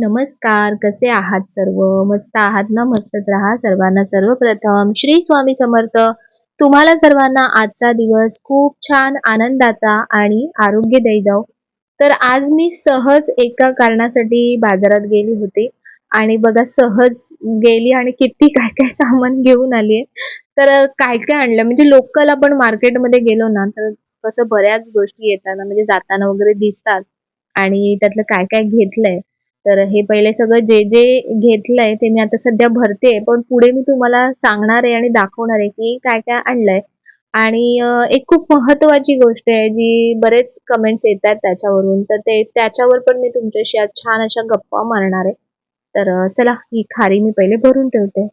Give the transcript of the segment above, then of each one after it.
नमस्कार. कसे आहात सर्व? मस्त आहात ना? मस्तच राहा सर्वांना. सर्वप्रथम श्री स्वामी समर्थ. तुम्हाला सर्वांना आजचा दिवस खूप छान आनंदाचा आणि आरोग्यदायी जाऊ तर आज मी सहज एका कारणासाठी बाजारात गेली होती. आणि बघा सहज गेली आणि किती काय काय सामान घेऊन आली तर काय काय आणलं? म्हणजे लोकल आपण मार्केटमध्ये गेलो ना तर कसं बऱ्याच गोष्टी येताना म्हणजे जाताना वगैरे दिसतात. आणि त्यातलं काय काय घेतलंय? तर हे पहिले सगळं जे जे घेतलंय ते मी आता सध्या भरते पण पुढे मी तुम्हाला सांगणार आहे आणि दाखवणार आहे की काय काय आणलंय. आणि एक खूप महत्वाची गोष्ट आहे जी बरेच कमेंट्स येतात त्याच्यावरून तर ते त्याच्यावर पण मी तुमच्याशी आज छान अशा गप्पा मारणार आहे. तर चला ही खारी मी पहिले भरून ठेवते.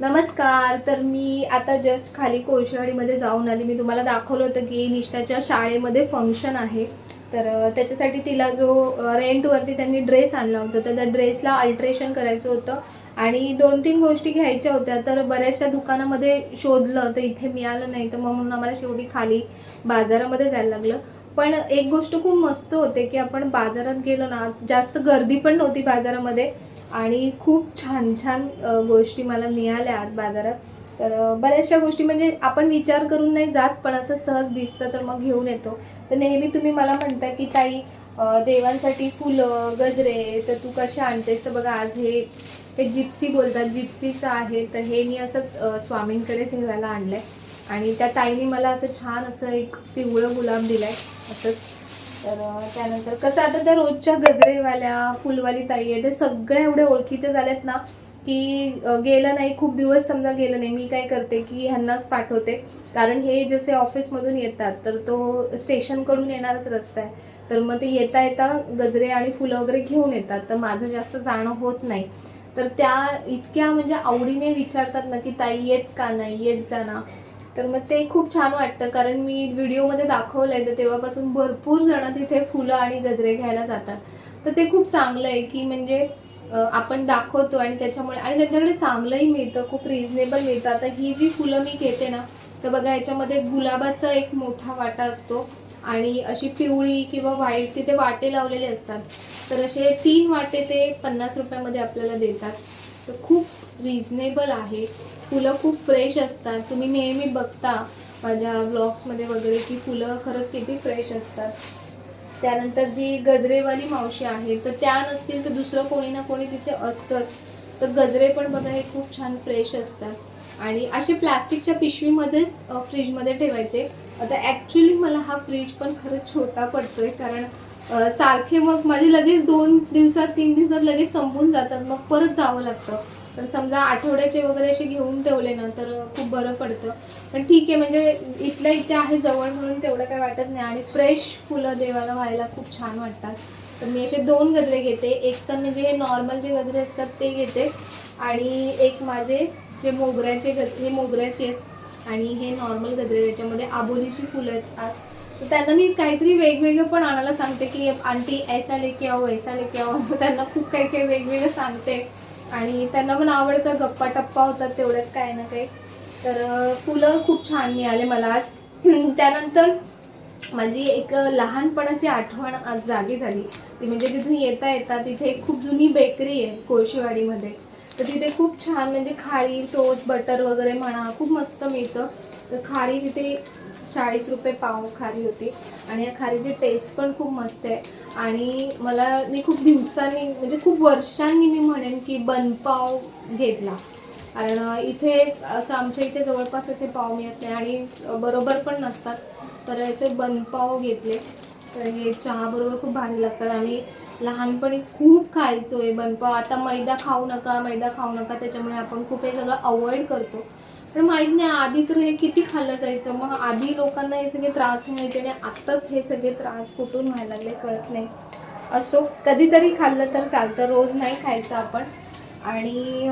नमस्कार तर मी आता जस्ट खाली कोळशेवाडीमध्ये जाऊन आली. मी तुम्हाला दाखवलं होतं की निष्ठाच्या शाळेमध्ये फंक्शन आहे. तर त्याच्यासाठी तिला जो रेंटवरती त्यांनी ड्रेस आणला होता तर त्या ड्रेसला अल्ट्रेशन करायचं होतं. आणि दोन तीन गोष्टी घ्यायच्या होत्या तर बऱ्याचशा दुकानामध्ये शोधलं तर इथे मिळालं नाही तर मग म्हणून आम्हाला शेवटी खाली बाजारामध्ये जायला लागलं. पण एक गोष्ट खूप मस्त होते की आपण बाजारात गेलो ना जास्त गर्दी पण नव्हती बाजारामध्ये. आणि खूप छान छान गोष्टी मला मिळाल्या आज बाजारात. तर बऱ्याचशा गोष्टी म्हणजे आपण विचार करून नाही जात पण असं सहज दिसतं तर मग घेऊन येतो. तर नेहमी तुम्ही मला म्हणता की ताई देवांसाठी फुलं गजरे तर तू कशा आणतेस? तर बघा आज हे हे जिप्सी बोलतात जिप्सीचं आहे तर हे मी असंच स्वामींकडे ठेवायला आणलं आहे आणि त्या ताईने मला असं छान असं एक पिवळं गुलाब दिलं आहे असंच. तर त्यानंतर कसं आता त्या रोजच्या गजरेवाल्या फुलवाली ताई आहे ते सगळ्या एवढ्या ओळखीच्या झाल्यात ना की गेलं नाही खूप दिवस समजा गेलं नाही मी काय करते की ह्यांनाच पाठवते. कारण हे जसे ऑफिसमधून येतात तर तो स्टेशनकडून येणारच रस्ता आहे. तर मग ते येता येता गजरे आणि फुलं वगैरे घेऊन येतात. तर माझं जास्त जाणं होत नाही. तर त्या इतक्या म्हणजे आवडीने विचारतात ना की ताई येत का नाही येत जा ना. तर मग ते खूप छान वाटतं कारण मी व्हिडिओमध्ये दाखवलं आहे तर तेव्हापासून भरपूर जण तिथे फुलं आणि गजरे घ्यायला जातात. तर ते खूप चांगलं आहे की म्हणजे आपण दाखवतो आणि त्याच्यामुळे आणि त्यांच्याकडे चांगलंही मिळतं खूप रिझनेबल मिळतं. आता ही जी फुलं मी घेते ना तर बघा याच्यामध्ये गुलाबाचा एक मोठा वाटा असतो आणि अशी पिवळी किंवा व्हाईट तिथे वाटे लावलेले असतात. तर असे तीन वाटे ते पन्नास रुपयामध्ये आपल्याला देतात. तर खूप रिझनेबल आहे. फुलं खूप फ्रेश असतात. तुम्ही नेहमी बघता माझ्या ब्लॉग्समध्ये वगैरे की फुलं खरंच किती फ्रेश असतात. त्यानंतर जी गजरेवाली मावशी आहे तर त्या नसतील तर दुसरं कोणी ना कोणी तिथे असतंच. तर गजरे पण बघा हे खूप छान फ्रेश असतात. आणि असे प्लास्टिकच्या पिशवीमध्येच फ्रीजमध्ये ठेवायचे. आता ॲक्च्युली मला हा फ्रीज पण खरंच छोटा पडतो आहे कारण सारखे मग माझे लगेच दोन दिवसात तीन दिवसात लगेच संपून जातात. मग परत जावं लागतं. तर समजा आठवड्याचे वगैरे असे घेऊन ठेवले ना तर खूप बरं पडतं. पण ठीक आहे म्हणजे इथल्या इथे आहे जवळ म्हणून तेवढं काय वाटत नाही आणि फ्रेश फुलं देवाला व्हायला खूप छान वाटतात. तर मी असे दोन गजरे घेते. एक तर म्हणजे हे नॉर्मल जे गजरे असतात ते घेते आणि एक माझे जे मोगऱ्याचे गज हे मोगऱ्याचे आहेत आणि हे नॉर्मल गजरे त्याच्यामध्ये आबोलीची फुलं आहेत आज. तर त्यांना मी काहीतरी वेगवेगळं पण आणायला सांगते की आंटी ऐसा लेके आओ ऐसा लेके आओ. असं त्यांना खूप काही काही वेगवेगळं सांगते. आणि त्यांना पण आवडतं गप्पा टप्पा होतात तेवढंच काही ना काही. तर फुलं खूप छान मिळाले मला आज. त्यानंतर माझी एक लहानपणाची आठवण आज जागी झाली. ती म्हणजे तिथून येता येता तिथे एक खूप जुनी बेकरी आहे कोळशीवाडीमध्ये. तर तिथे खूप छान म्हणजे खारी टोस्ट बटर वगैरे म्हणा खूप मस्त मिळतं. तर खारी तिथे चाळीस रुपये पाव खारी होती. आणि या खारीची टेस्ट पण खूप मस्त आहे. आणि मला मी खूप दिवसांनी म्हणजे खूप वर्षांनी मी म्हणेन की बनपाव घेतला. कारण इथे असं आमच्या इथे जवळपास असे पाव मिळत नाही आणि बरोबर पण नसतात. तर असे बनपाव घेतले. तर हे चहाबरोबर खूप भारी लागतात. आम्ही लहानपणी खूप खायचो आहे बनपाव आता मैदा खाऊ नका मैदा खाऊ नका त्याच्यामुळे आपण खूप हे सगळं अवॉइड करतो. पण माहीत नाही आधी तर हे किती खाल्लं जायचं? मग आधी लोकांना हे सगळे त्रास व्हायचे आणि आत्ताच हे सगळे त्रास कुठून व्हायला लागले कळत नाही. असो कधीतरी खाल्लं तर चालतं रोज नाही खायचं आपण. आणि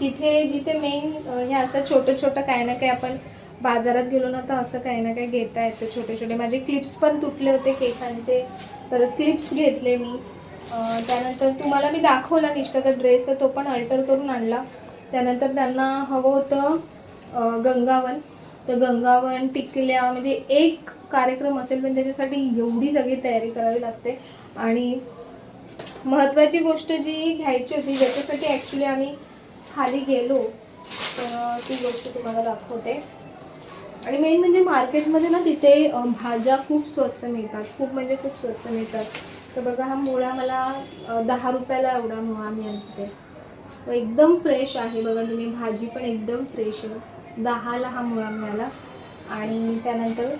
तिथे जिथे मेन हे असं छोटं छोटं काही ना काही आपण बाजारात गेलो ना तर असं काही ना काही घेता येतं छोटे छोटे. माझे क्लिप्स पण तुटले होते केसांचे तर क्लिप्स घेतले मी. त्यानंतर तुम्हाला मी दाखवला निष्ठाचा ड्रेस तर तो पण अल्टर करून आणला. त्यानंतर त्यांना हवं होतं गंगावन. तर गंगावन टिकल्या म्हणजे एक कार्यक्रम असेल पण त्याच्यासाठी एवढी सगळी तयारी करावी लागते. आणि महत्त्वाची गोष्ट जी घ्यायची होती ज्याच्यासाठी ॲक्च्युली आम्ही खाली गेलो तर ती गोष्ट तुम्हाला दाखवते. आणि मेन म्हणजे मार्केटमध्ये ना तिथे भाज्या खूप स्वस्त मिळतात. खूप म्हणजे खूप स्वस्त मिळतात. तर बघा हा मुळा मला दहा रुपयाला एवढा मुळा मिळाला तिथे. एकदम फ्रेश आहे. बघा तुम्ही भाजी पण एकदम फ्रेश आहे. दहाला हा मुळा मिळाला. आणि त्यानंतर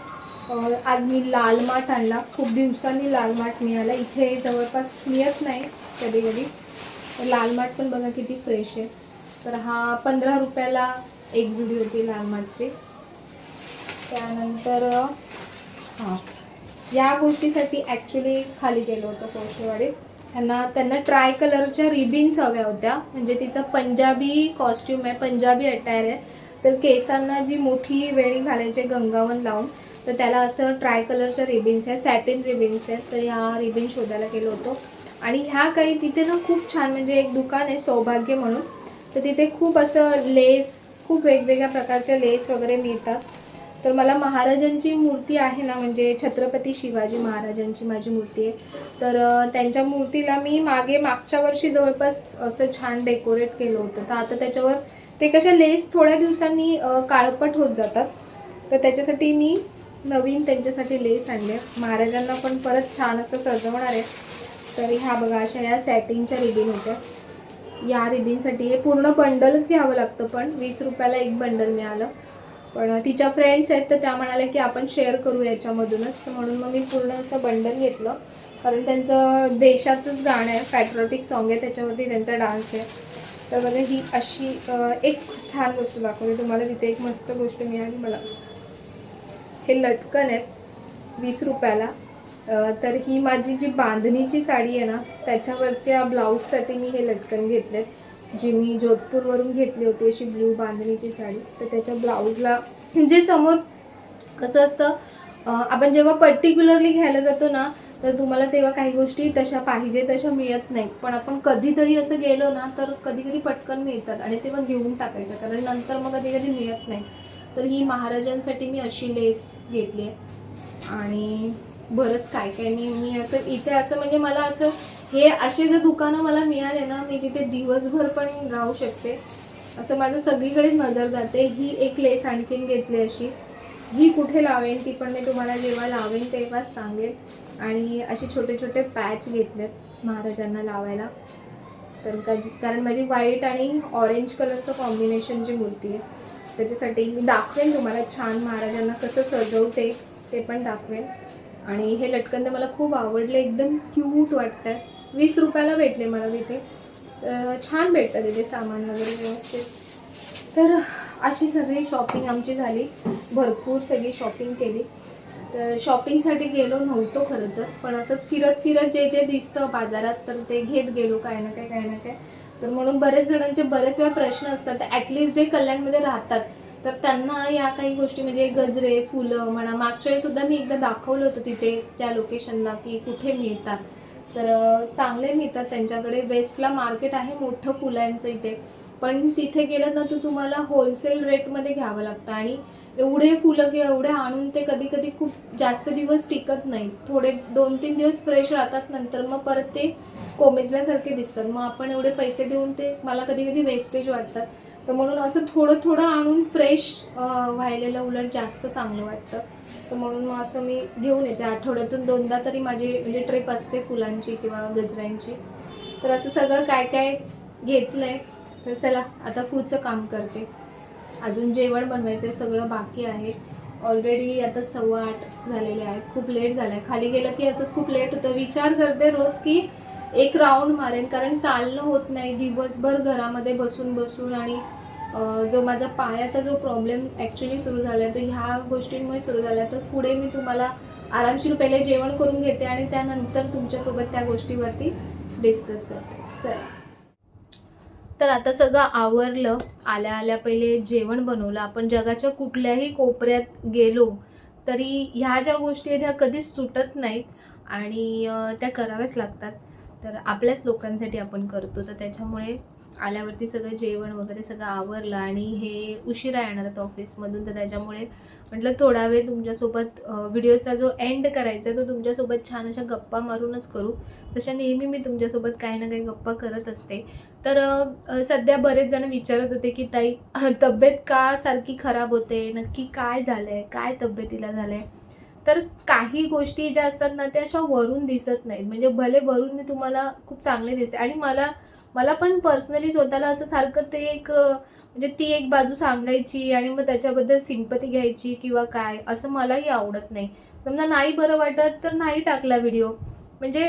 आज मी लाल माठ आणला. खूप दिवसांनी लाल माठ मिळाला. इथे जवळपास मिळत नाही कधी कधी लाल माठ पण बघा किती फ्रेश आहे. तर हा पंधरा रुपयाला एक जुडी होती लाल माठची. त्यानंतर हां. या गोष्टीसाठी ॲक्च्युली खाली गेलो होतो कोळशेवाडीत. त्यांना त्यांना ट्राय कलरच्या रिबिन्स हव्या होत्या. म्हणजे तिचं पंजाबी कॉस्ट्युम आहे पंजाबी अटायर आहे. तर केसांना जी मोठी वेणी घालायची गंगावन लावून तर त्याला असं ट्राय कलरच्या रिबिन्स आहे सॅटिन रिबिन्स आहेत. तर ह्या रिबिन शोधायला गेलो होतो. आणि ह्या काही तिथे ना खूप छान म्हणजे एक दुकान आहे सौभाग्य म्हणून. तर तिथे खूप असं लेस खूप वेगवेगळ्या प्रकारच्या लेस वगैरे मिळतात. तर मला महाराजांची मूर्ती आहे ना म्हणजे छत्रपती शिवाजी महाराजांची माझी मूर्ती आहे. तर त्यांच्या मूर्तीला मी मागे मागच्या वर्षी जवळपास असं छान डेकोरेट केलं होतं. तर आता त्याच्यावर ते कशा लेस थोड्या दिवसांनी काळपट होत जातात. तर त्याच्यासाठी मी नवीन त्यांच्यासाठी लेस आणले. महाराजांना पण परत छान असं सजवणार आहे. तर ह्या बघा अशा या सॅटिंगच्या रिबीन होत्या. या रिबिनसाठी हे पूर्ण बंडलच घ्यावं लागतं पण वीस रुपयाला एक बंडल मिळालं. पण तिच्या फ्रेंड्स आहेत तर त्या म्हणाल्या की आपण शेअर करू याच्यामधूनच. तर म्हणून मग मी पूर्ण असं बंडल घेतलं. कारण त्यांचं देशाचंच गाणं आहे. पॅट्रॉटिक सॉन्ग आहे. त्याच्यावरती त्यांचा डान्स आहे. तर बघा ही अशी एक छान गोष्ट दाखवते. तुम्हाला तिथे एक मस्त गोष्ट मिळाली मला. हे लटकन आहेत. वीस रुपयाला. तर ही माझी जी बांधणीची साडी आहे ना त्याच्यावरच्या ब्लाऊजसाठी मी हे लटकन घेतलेत. जी मी जोधपूरवरून घेतली होती अशी ब्ल्यू बांधणीची साडी तर त्याच्या ब्लाऊजला जे समोर कसं असतं आपण जेव्हा पर्टिक्युलरली घ्यायला जातो ना तर तुम्हाला तेव्हा काही गोष्टी तशा पाहिजे तशा मिळत नाहीत पण आपण कधीतरी असं गेलो ना तर कधी कधी पटकन मिळतात आणि तेव्हा घेऊन टाकायच्या कारण नंतर मग कधी कधी मिळत नाही. तर ही महाराजांसाठी मी अशी लेस घेतली आहे. आणि बरंच काय काय मी मी असं इथे असं म्हणजे मला असं हे असे जर दुकानं मला मिळाले ना मी तिथे दिवसभर पण राहू शकते. असं माझं सगळीकडे नजर जाते. ही एक लेस आणखीन घेतली अशी. ही कुठे लावेन ती पण मी तुम्हाला जेव्हा लावेन तेव्हाच सांगेन. आणि असे छोटे छोटे पॅच घेतलेत महाराजांना लावायला. तर कारण माझी व्हाईट आणि ऑरेंज कलरचं कॉम्बिनेशनची मूर्ती आहे त्याच्यासाठी मी दाखवेन तुम्हाला छान महाराजांना कसं सजवते ते पण दाखवेन. आणि हे लटकन तर मला खूप आवडले. एकदम क्यूट वाटतं वीस रुपयाला भेटले मला तिथे. तर छान भेटतं तिथे सामान वगैरे व्यवस्थित. तर अशी सगळी शॉपिंग आमची झाली. भरपूर सगळी शॉपिंग केली. तर शॉपिंगसाठी गेलो नव्हतो खरं तर पण असंच फिरत फिरत जे जे दिसतं बाजारात तर ते घेत गेलो काय ना काय काय ना काय. तर म्हणून बरेच जणांचे बरेच वेळा प्रश्न असतात तर ॲटलिस्ट जे कल्याणमध्ये राहतात तर त्यांना या काही गोष्टी म्हणजे गजरे फुलं म्हणा मागच्या वेळी सुद्धा मी एकदा दाखवलं होतं तिथे त्या लोकेशनला की कुठे मिळतात. तर चांगले मिळतात. त्यांच्याकडे वेस्टला मार्केट आहे मोठं फुलांचं इथे. पण तिथे गेलं ना तर तुम्हाला होलसेल रेटमध्ये घ्यावं लागतं. आणि एवढे फुलं किंवा एवढे आणून ते कधी कधी खूप जास्त दिवस टिकत नाही. थोडे दोन तीन दिवस फ्रेश राहतात नंतर मग परत ते कोमेजल्यासारखे दिसतात. मग आपण एवढे पैसे देऊन ते मला कधी कधी वेस्टेज वाटतात. तर म्हणून असं थोडं थोडं आणून फ्रेश व्हायलेलं उलट जास्त चांगलं वाटतं. तर म्हणून मग असं मी घेऊन येते. आठवड्यातून दोनदा तरी माझी म्हणजे ट्रिप असते फुलांची किंवा गजऱ्यांची. तर असं सगळं काय काय घेतलं आहे तर चला आता पुढचं काम करते. अजून जेवण बनवायचं आहे सगळं बाकी आहे. ऑलरेडी आता सव्वा आठ झालेले आहेत. खूप लेट झालं आहे खाली गेलं की असंच खूप लेट होतं. विचार करते रोज की एक राऊंड मारेन. कारण चालणं होत नाही. दिवसभर घरामध्ये बसून बसून आणि जो माझा पायाचा जो प्रॉब्लेम ॲक्च्युली सुरू झाला आहे तर ह्या गोष्टींमुळे सुरू झाला आहे तर पुढे मी तुम्हाला आरामशीर पहिले जेवण करून घेते आणि त्यानंतर तुमच्यासोबत त्या गोष्टीवरती डिस्कस करते. चला. तर आता सगळं आवरलं. आल्या आल्या पहिले जेवण बनवलं. आपण जगाच्या कुठल्याही कोपऱ्यात गेलो तरी ह्या ज्या गोष्टी आहेत ह्या कधीच सुटत नाहीत आणि त्या कराव्याच लागतात. तर आपल्याच लोकांसाठी आपण करतो. तर त्याच्यामुळे आल्यावरती सगळं जेवण वगैरे सगळं आवरलं आणि हे उशिरा येणार आहेत ऑफिसमधून तर त्याच्यामुळे म्हटलं थोडा वेळ तुमच्यासोबत व्हिडिओचा जो एंड करायचा आहे तो तुमच्यासोबत छान अशा गप्पा मारूनच करू. तशा नेहमी मी तुमच्यासोबत काही ना काही गप्पा करत असते. तर सध्या बरेच जण विचारत होते की ताई तब्येत का सारखी खराब होते? नक्की काय झालं आहे काय तब्येतीला झालं आहे तर काही गोष्टी ज्या असतात ना त्या अशा वरून दिसत नाहीत. म्हणजे भले वरून मी तुम्हाला खूप चांगले दिसते आणि मला मला पण पर्सनली स्वतःला असं सारखं ते एक म्हणजे ती एक बाजू सांगायची आणि मग त्याच्याबद्दल सिंपती घ्यायची किंवा काय असं मलाही आवडत नाही. समजा नाही बरं वाटत तर नाही टाकला व्हिडिओ म्हणजे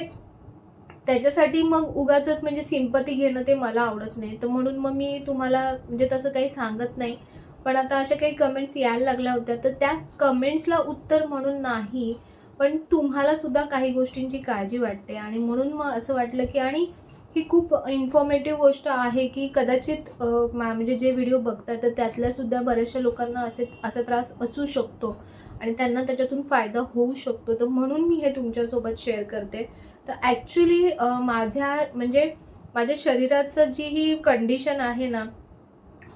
त्याच्यासाठी मग उगाच म्हणजे सिंपती घेणं ते मला आवडत नाही. तर म्हणून मग मी तुम्हाला म्हणजे तसं काही सांगत नाही. पण आता अशा काही कमेंट्स यायला लागल्या होत्या. तर त्या कमेंट्सला उत्तर म्हणून नाही पण तुम्हाला सुद्धा काही गोष्टींची काळजी वाटते. आणि म्हणून मग असं वाटलं की आणि ही खूप इन्फॉर्मेटिव्ह गोष्ट आहे की कदाचित मा- म्हणजे जे व्हिडिओ बघतात तर त्यातल्यासुद्धा बऱ्याचशा लोकांना असे असा त्रास असू शकतो. आणि त्यांना त्याच्यातून फायदा होऊ शकतो. तर म्हणून मी हे तुमच्यासोबत शेअर करते. तर ॲक्च्युली माझ्या म्हणजे माझ्या शरीराचं जी ही कंडिशन आहे ना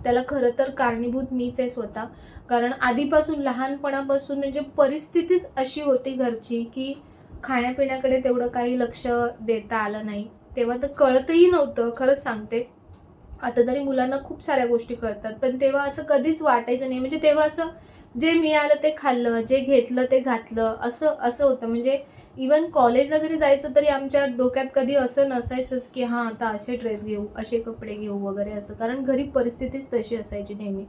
त्याला खरं तर कारणीभूत मीच आहे स्वतः. कारण आधीपासून लहानपणापासून म्हणजे परिस्थितीच अशी होती घरची की खाण्यापिण्याकडे तेवढं काही लक्ष देता आलं नाही. तेव्हा तर कळतही नव्हतं खरंच सांगते. आता तरी मुलांना खूप साऱ्या गोष्टी कळतात पण तेव्हा असं कधीच वाटायचं नाही. म्हणजे तेव्हा असं जे मिळालं ते खाल्लं जे घेतलं ते घातलं असं असं होतं. म्हणजे इवन कॉलेजला जरी जायचं तरी आमच्या डोक्यात कधी असं नसायचंच की हां आता असे ड्रेस घेऊ असे कपडे घेऊ वगैरे असं. कारण घरी परिस्थितीच तशी असायची नेहमी.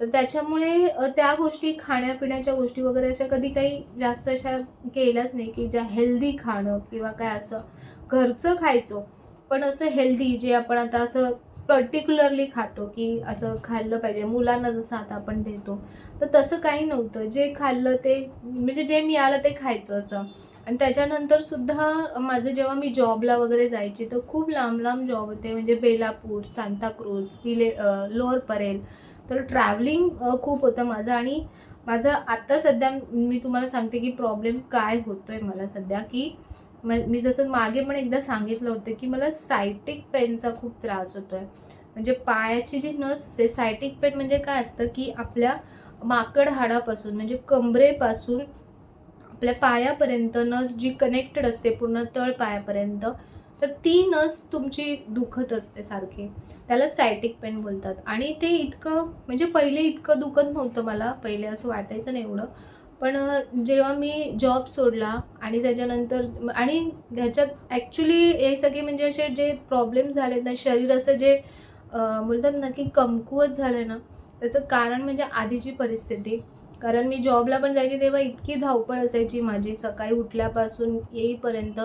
तर त्याच्यामुळे त्या गोष्टी खाण्यापिण्याच्या गोष्टी वगैरे अशा कधी काही जास्त अशा केल्याच नाही की ज्या हेल्दी खाणं किंवा काय असं. घरचं खायचो. पण असं हेल्दी जे आपण आता असं पर्टिक्युलरली खातो की असं खाल्लं पाहिजे. मुलांना जसं आता आपण देतो तर तसं काही नव्हतं. जे खाल्लं ते म्हणजे जे मिळालं ते खायचं असं. आणि त्याच्यानंतर सुद्धा माझं जेव्हा मी जॉबला वगैरे जायची तर खूप लांब लांब जॉब होते. म्हणजे बेलापूर सांताक्रूज विले लोअर परेल. तर ट्रॅव्हलिंग खूप होतं माझं. आणि माझं आत्ता सध्या मी तुम्हाला सांगते की प्रॉब्लेम काय होतो आहे मला सध्या की मी जसं मागे पण एकदा सांगितलं होतं की मला सायटिक पेनचा खूप त्रास होतोय. म्हणजे पायाची जी नस असते सायटिक पेन म्हणजे काय असतं की आपल्या माकड हाडापासून म्हणजे कमरेपासून आपल्या पायापर्यंत नस जी कनेक्टेड असते पूर्ण तळ पायापर्यंत तर ती नस तुमची दुखत असते सारखी. त्याला सायटिक पेन बोलतात. आणि ते इतकं म्हणजे पहिले इतकं दुखत नव्हतं मला पहिले असं वाटायचं नाही एवढं. पण जेव्हा मी जॉब सोडला आणि त्याच्यानंतर आणि ह्याच्यात ॲक्च्युली हे सगळे म्हणजे असे जे प्रॉब्लेम झालेत ना शरीर असं जे बोलतात ना की कमकुवत झालं ना त्याचं कारण म्हणजे आधीची परिस्थिती. कारण मी जॉबला पण जायची तेव्हा इतकी धावपळ असायची माझी. सकाळी उठल्यापासून येईपर्यंत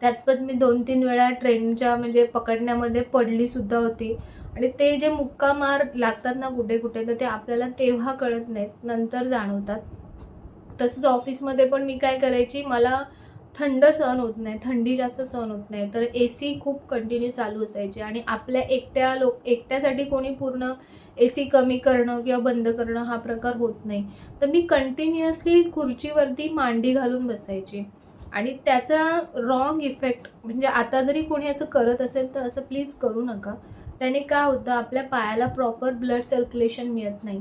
त्यात पण मी दोन तीन वेळा ट्रेनच्या म्हणजे पकडण्यामध्ये पडली सुद्धा होती. आणि ते जे मुक्का मार लागतात ना कुठे कुठे तर ते आपल्याला तेव्हा कळत नाहीत नंतर जाणवतात. तसंच ऑफिसमध्ये पण मी काय करायची मला थंड सहन होत नाही थंडी जास्त सहन होत नाही. तर ए सी खूप कंटिन्यू चालू असायची आणि आपल्या एकट्या लोक एकट्यासाठी कोणी पूर्ण ए सी कमी करणं किंवा बंद करणं हा प्रकार होत नाही. तर मी कंटिन्युअसली खुर्चीवरती मांडी घालून बसायची. आणि त्याचा रॉंग इफेक्ट म्हणजे आता जरी कोणी असं करत असेल तर असं प्लीज करू नका. त्याने काय होतं आपल्या पायाला प्रॉपर ब्लड सर्क्युलेशन मिळत नाही.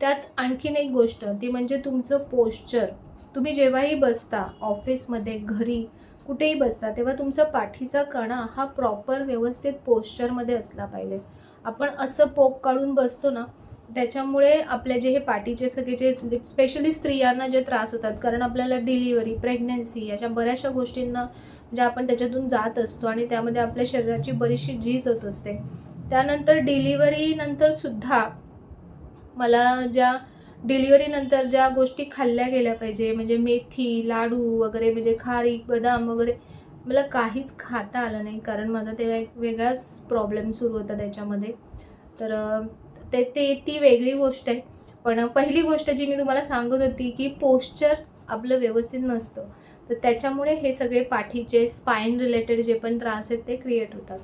त्यात आणखीन एक गोष्ट ती म्हणजे तुमचं पोश्चर तुम्ही जेव्हाही बसता ऑफिसमध्ये घरी कुठेही बसता तेव्हा तुमचा पाठीचा कणा हा प्रॉपर व्यवस्थित पोश्चरमध्ये असला पाहिजे. आपण असं पोक काढून बसतो ना त्याच्यामुळे आपले जे हे पाठीचे सगळे जे स्पेशली स्त्रियांना जे त्रास होतात कारण आपल्याला डिलिव्हरी प्रेग्नन्सी अशा बऱ्याचशा गोष्टींना ज्या आपण त्याच्यातून जात असतो आणि त्यामध्ये आपल्या शरीराची बरीचशी झीज होत असते. त्यानंतर डिलिव्हरीनंतर सुद्धा मला ज्या डिलिव्हरीनंतर ज्या गोष्टी खाल्ल्या गेल्या पाहिजे म्हणजे मेथी लाडू वगैरे म्हणजे खारीक बदाम वगैरे मला काहीच खाता आलं नाही. कारण माझा तेव्हा एक वेगळाच प्रॉब्लेम सुरू होता त्याच्यामध्ये. तर ते ते ती वेगळी गोष्ट आहे. पण पहिली गोष्ट जी मी तुम्हाला सांगत होती की पोश्चर आपलं व्यवस्थित नसतं. तर त्याच्यामुळे हे सगळे पाठीचे स्पाईन रिलेटेड जे पण त्रास आहेत ते क्रिएट होतात.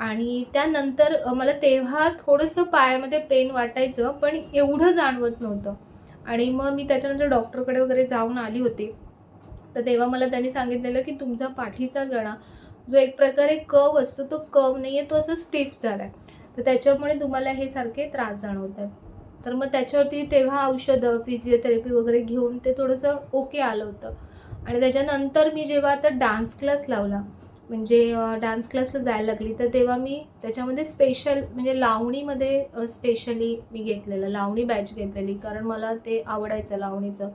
आणि त्यानंतर मला तेव्हा थोडंसं पायामध्ये पेन वाटायचं पण एवढं जाणवत नव्हतं. आणि मग मी त्याच्यानंतर डॉक्टरकडे वगैरे जाऊन आली होती. तर तेव्हा मला त्यांनी सांगितलेलं की तुमचा पाठीचा गळा जो एक प्रकारे कव असतो तो कव नाही आहे तो असं स्टिफ झाला आहे तर त्याच्यामुळे तुम्हाला हे सारखे त्रास जाणवतात तर मग त्याच्यावरती तेव्हा औषधं फिजिओथेरपी वगैरे घेऊन ते थोडंसं ओके आलं होतं. आणि त्याच्यानंतर मी जेव्हा आता डान्स क्लास लावला म्हणजे डान्स क्लासला जायला लागली तर तेव्हा मी त्याच्यामध्ये स्पेशल म्हणजे लावणीमध्ये स्पेशली मी घेतलेलं लावणी बॅच घेतलेली कारण मला ते आवडायचं लावणीचं.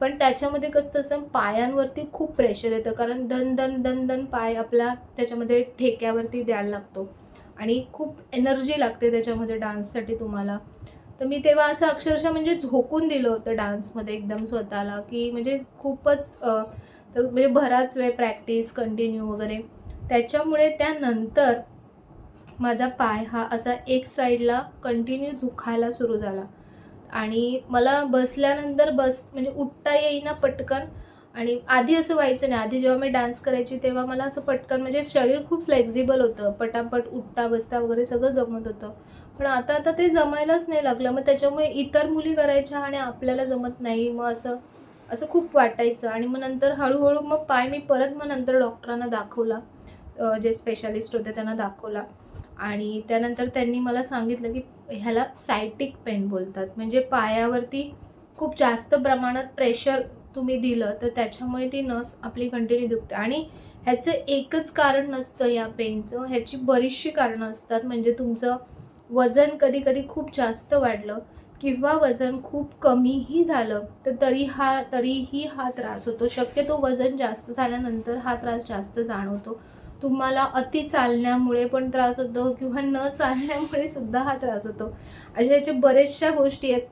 पण त्याच्यामध्ये कसं तसं पायांवरती खूप प्रेशर येतं कारण धन धन धन दन पाय आपला त्याच्यामध्ये ठेक्यावरती द्यायला लागतो. आणि खूप एनर्जी लागते त्याच्यामध्ये डान्ससाठी तुम्हाला. तर मी तेव्हा असं अक्षरशः म्हणजे झोकून दिलं होतं डान्समध्ये एकदम स्वतःला की म्हणजे खूपच तर म्हणजे बराच वेळ प्रॅक्टिस कंटिन्यू वगैरे. त्याच्यामुळे त्यानंतर माझा पाय हा असा एक साईडला कंटिन्यू दुखायला सुरू झाला. आणि मला बसल्यानंतर बस म्हणजे उठता येईना पटकन. आणि आधी असं व्हायचं नाही. आधी जेव्हा मी डान्स करायची तेव्हा मला असं पटकन म्हणजे शरीर खूप फ्लेक्झिबल होतं. पटापट उठता बसता वगैरे सगळं जमत होतं. पण आता आता ते जमायलाच नाही लागलं. मग त्याच्यामुळे इतर मुली करायच्या आणि आपल्याला जमत नाही. मग असं असं खूप वाटायचं. आणि मग नंतर हळूहळू मग पाय मी परत मग नंतर डॉक्टरांना दाखवला. जे स्पेशालिस्ट होते त्यांना दाखवला. आणि त्यानंतर त्यांनी मला सांगितलं की ह्याला सायटिक पेन बोलतात. म्हणजे पायावरती खूप जास्त प्रमाणात प्रेशर तुम्ही दिलं तर त्याच्यामुळे ती नस आपली कंटिन्यू दुखते. आणि ह्याचं एकच कारण नसतं या पेनचं ह्याची बरीचशी कारणं असतात. म्हणजे तुमचं वजन कधी कधी खूप जास्त वाढलं. किंवा वजन खूप कमीही झालं तर तरी हा तरीही हा त्रास होतो. शक्यतो वजन जास्त झाल्यानंतर हा त्रास जास्त जाणवतो. तुम्हाला अति चालण्यामुळे पण त्रास होतो किंवा न चालण्यामुळे सुद्धा हा त्रास होतो. अशा याच्या बऱ्याचशा गोष्टी आहेत.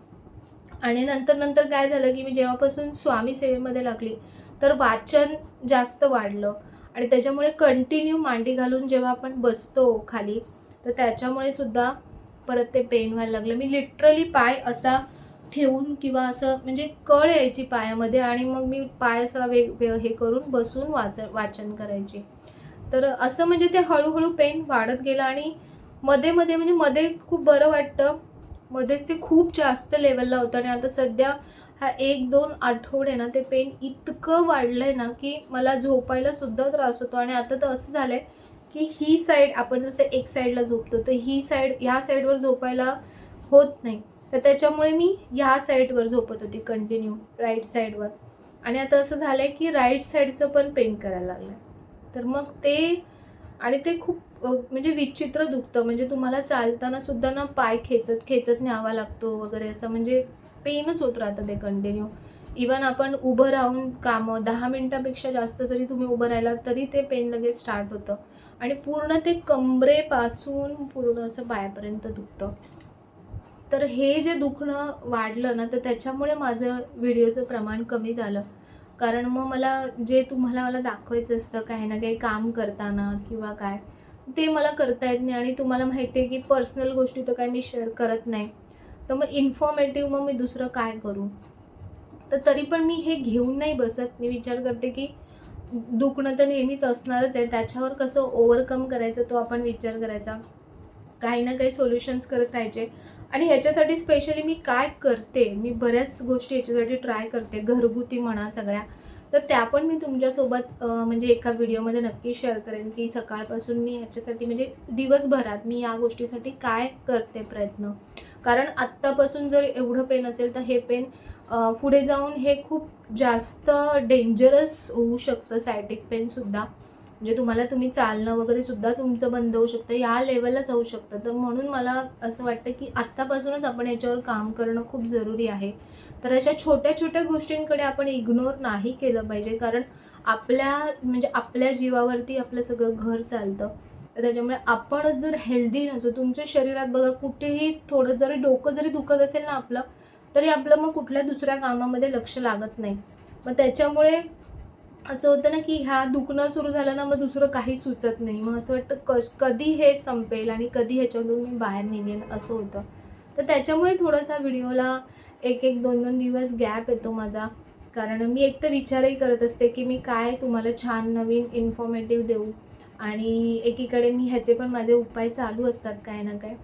आणि नंतर नंतर काय झालं की मी जेव्हापासून स्वामी सेवेमध्ये लागली तर वाचन जास्त वाढलं. आणि त्याच्यामुळे कंटिन्यू मांडी घालून जेव्हा आपण बसतो खाली तर त्याच्यामुळे सुद्धा परत ते पेन व्हायला लागलं. मी लिटरली पाय असा ठेवून किंवा असं म्हणजे कळ यायची पायामध्ये आणि मग मी पाय असा वेग वे- हे करून बसून वाच वाचन करायची. तर असं म्हणजे ते हळूहळू पेन वाढत गेलं आणि मध्ये मध्ये म्हणजे मध्ये खूप बरं वाटतं. मध्येच ते खूप जास्त लेवलला होतं आणि आता सध्या हा एक दोन आठवडे ना ते पेन इतकं वाढलं आहे ना की मला झोपायला सुद्धा त्रास होतो आणि आता तर असं झालं आहे की ही साईड आपण जसं एक साईडला झोपतो तर ही साईड ह्या साईडवर झोपायला होत नाही. तर त्याच्यामुळे मी ह्या साईडवर झोपत होती कंटिन्यू राईट साईडवर आणि आता असं झालं आहे की राईट साईडचं पण पेन करायला लागलं तर मग ते आणि ते खूप म्हणजे विचित्र दुखतं. म्हणजे तुम्हाला चालताना सुद्धा ना पाय खेचत खेचत न्यावा लागतो वगैरे असं. म्हणजे पेनच होत राहतं ते कंटिन्यू इवन आपण उभं राहून कामं दहा मिनटापेक्षा जास्त जरी तुम्ही उभं राहिला तरी ते पेन लगेच स्टार्ट होतं. आणि पूर्ण ते कमरेपासून पूर्ण असं पायापर्यंत दुखतं. तर हे जे दुखणं वाढलं ना तर त्याच्यामुळे माझं व्हिडिओचं प्रमाण कमी झालं. कारण मग मला जे तुम्हाला मला दाखवायचं असतं काही ना काही काम करताना किंवा काय ते मला करता येत नाही. आणि तुम्हाला माहिती आहे की पर्सनल गोष्टी तर काही मी शेअर करत नाही. तर मग इन्फॉर्मेटिव्ह मग मी दुसरं काय करू? तर तरी पण मी हे घेऊन नाही बसत. मी विचार करते की दुखणं तर नेहमीच असणारच आहे. त्याच्यावर कसं ओव्हरकम करायचं तो आपण विचार करायचा. काही ना काही सोल्युशन्स करत राहायचे. आणि ह्याच्यासाठी स्पेशली मी काय करते? मी बऱ्याच गोष्टी याच्यासाठी ट्राय करते. घरगुती म्हणा सगळ्या. तर त्या पण मी तुमच्यासोबत म्हणजे एका व्हिडिओमध्ये नक्की शेअर करेन की सकाळपासून मी ह्याच्यासाठी म्हणजे दिवसभरात मी या गोष्टीसाठी काय करते प्रयत्न? कारण आत्तापासून जर एवढं पेन असेल तर हे पेन पुढे जाऊन हे खूप जास्त डेंजरस होऊ शकतं सायटिक पेनसुद्धा म्हणजे तुम्हाला तुम्ही चालणं वगैरे सुद्धा तुमचं बंद होऊ शकतं. या लेवलला जाऊ शकतं. तर म्हणून मला असं वाटतं की आत्तापासूनच आपण याच्यावर काम करणं खूप जरुरी आहे. तर अशा छोट्या छोट्या गोष्टींकडे आपण इग्नोर नाही केलं पाहिजे. कारण आपल्या म्हणजे आपल्या जीवावरती आपलं सगळं घर चालतं. तर त्याच्यामुळे आपणच जर हेल्दी नसू तुमच्या शरीरात बघा कुठेही थोडं जरी डोकं जरी दुखत असेल ना आपलं तरी आपलं मग कुठल्या दुसऱ्या कामामध्ये लक्ष लागत नाही. मग त्याच्यामुळे असं होतं ना की ह्या दुखणं सुरू झालं ना मग दुसरं काही सुचत नाही. मग असं वाटतं क कधी हे संपेल आणि कधी ह्याच्यातून मी बाहेर निघेन असं होतं. तर त्याच्यामुळे थोडासा व्हिडिओला एक एक दोन दोन दिवस गॅप येतो माझा. कारण मी एक तर विचारही करत असते की मी काय तुम्हाला छान नवीन इन्फॉर्मेटिव्ह देऊ? आणि एकीकडे मी ह्याचे पण माझे उपाय चालू असतात काय ना काय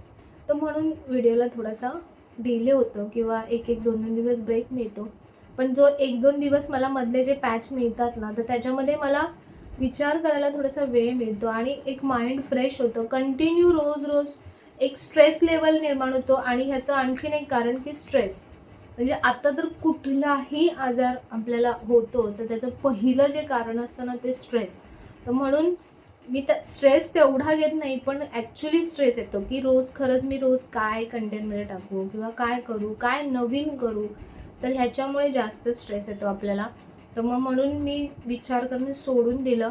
तर म्हणून व्हिडिओला थोडासा डिले होतो किंवा एक एक दोन दोन दिवस ब्रेक मिळतो. पण जो एक दोन दिवस मला मधले जे पॅच मिळतात ना तर त्याच्यामध्ये मला विचार करायला थोडासा वेळ मिळतो आणि एक माइंड फ्रेश होतं. कंटिन्यू रोज रोज एक स्ट्रेस लेवल निर्माण होतो आणि ह्याचं आणखीन एक कारण की स्ट्रेस म्हणजे आता तर कुठलाही आजार आपल्याला होतो तर त्याचं पहिलं जे कारण असतं ना ते स्ट्रेस तर म्हणून मी त्या स्ट्रेस तेवढा घेत नाही पण ॲक्च्युली स्ट्रेस येतो की रोज खरंच मी रोज काय कंटेंटमध्ये टाकू किंवा काय करू काय नवीन करू तर ह्याच्यामुळे जास्त स्ट्रेस येतो आपल्याला. तर मग म्हणून मी विचार करून सोडून दिलं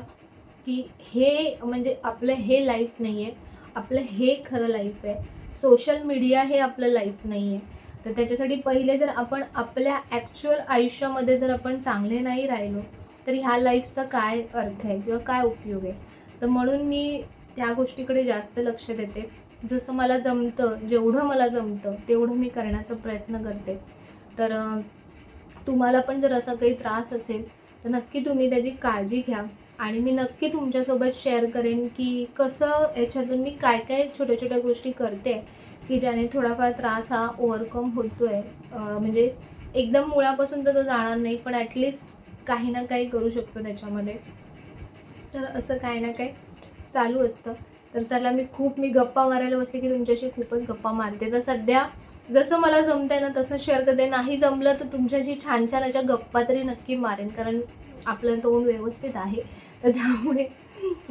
की हे म्हणजे आपलं हे लाईफ नाही आहे आपलं हे खरं लाईफ आहे. सोशल मीडिया हे आपलं लाईफ नाही आहे तर त्याच्यासाठी पहिले जर आपण आपल्या ॲक्च्युअल आयुष्यामध्ये जर आपण चांगले नाही राहिलो तर ह्या लाईफचा काय अर्थ आहे किंवा काय उपयोग आहे? तर म्हणून मी त्या गोष्टीकडे जास्त लक्ष देते. जसं मला जमतं जेवढं मला जमतं तेवढं मी करण्याचा प्रयत्न करते. तर तुम्हाला पण जर असा काही त्रास असेल तर नक्की तुम्ही त्याची काळजी घ्या. आणि मी नक्की तुमच्यासोबत शेअर करेन की कसं याच्यातून मी काय काय छोट्या छोट्या गोष्टी करते की ज्याने थोडाफार त्रास हा ओव्हरकम होतो आहे म्हणजे एकदम मुळापासून तर तो जाणार नाही पण ॲटलिस्ट काही ना काही करू शकतो त्याच्यामध्ये. तर असं काही ना काही चालू असतं. तर चला मी खूप मी गप्पा मारायला बसले की तुमच्याशी खूपच गप्पा मारते. तर सध्या जसं मला जमतंय ना तसं शेअर करते. नाही जमलं तर तुमच्याशी छान छान अशा गप्पा तरी नक्की मारेन कारण आपलं तोंड व्यवस्थित आहे. तर त्यामुळे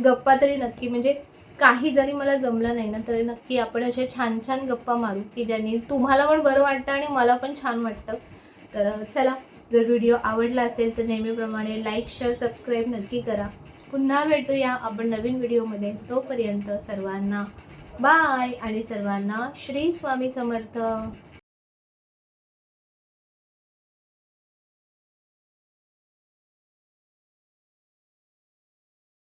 गप्पा तरी नक्की म्हणजे काही जरी मला जमलं नाही ना तरी नक्की आपण असे छान छान गप्पा मारू की ज्याने तुम्हाला पण बरं वाटतं आणि मला पण छान वाटतं. तर चला जर व्हिडिओ आवडला असेल तर नेहमीप्रमाणे लाईक शेअर सबस्क्राईब नक्की करा. पुन्हा भेटूया आपण नवीन व्हिडिओमध्ये. तोपर्यंत सर्वांना बाय आणि सर्वांना श्री स्वामी समर्थ.